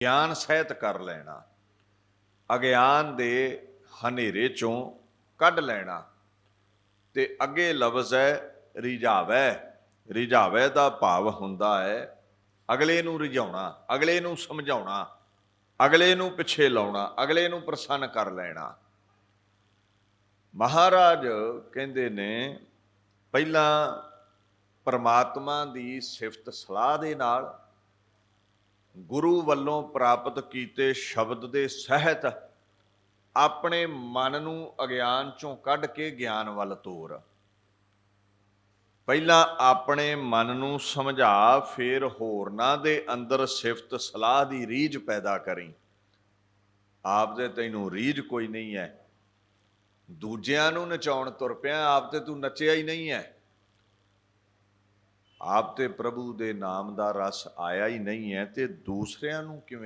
ਗਿਆਨ ਸਹਿਤ ਕਰ ਲੈਣਾ, ਅਗਿਆਨ ਦੇ ਹਨੇਰੇ ਚੋਂ ਕੱਢ ਲੈਣਾ, ਤੇ ਅੱਗੇ ਲਫ਼ਜ਼ ਹੈ ਰਿਝਾਵੈ ਰਿਝਾਵੈ ਦਾ ਭਾਵ ਹੁੰਦਾ ਹੈ ਅਗਲੇ ਨੂੰ ਰਿਝਾਉਣਾ, ਅਗਲੇ ਨੂੰ ਸਮਝਾਉਣਾ, ਅਗਲੇ ਨੂੰ ਪਿੱਛੇ ਲਾਉਣਾ, ਅਗਲੇ ਨੂੰ ਪ੍ਰਸੰਨ ਕਰ ਲੈਣਾ। ਮਹਾਰਾਜ ਕਹਿੰਦੇ ਨੇ, ਪਹਿਲਾਂ ਪਰਮਾਤਮਾ ਦੀ ਸਿਫਤ ਸਲਾਹ ਦੇ ਨਾਲ ਗੁਰੂ ਵੱਲੋਂ ਪ੍ਰਾਪਤ ਕੀਤੇ ਸ਼ਬਦ ਦੇ ਸਹਿਤ ਆਪਣੇ ਮਨ ਨੂੰ ਅਗਿਆਨ ਚੋਂ ਕੱਢ ਕੇ ਗਿਆਨ ਵੱਲ ਤੋਰ। ਪਹਿਲਾਂ ਆਪਣੇ ਮਨ ਨੂੰ ਸਮਝਾ, ਫਿਰ ਹੋਰਨਾਂ ਦੇ ਅੰਦਰ ਸਿਫਤ ਸਲਾਹ ਦੀ ਰੀਝ ਪੈਦਾ ਕਰੀ। ਆਪ ਦੇ ਤੈਨੂੰ ਰੀਝ ਕੋਈ ਨਹੀਂ ਹੈ ਦੂਜਿਆਂ ਨੂੰ ਨਚਾਉਣ ਤੁਰ ਪਿਆ ਆਪ ਤੇ ਤੂੰ ਨੱਚਿਆ ਹੀ ਨਹੀਂ ਹੈ ਆਪ ਤੇ ਪ੍ਰਭੂ ਦੇ ਨਾਮ ਦਾ ਰਸ ਆਇਆ ਹੀ ਨਹੀਂ ਹੈ ਤੇ ਦੂਸਰਿਆਂ ਨੂੰ ਕਿਵੇਂ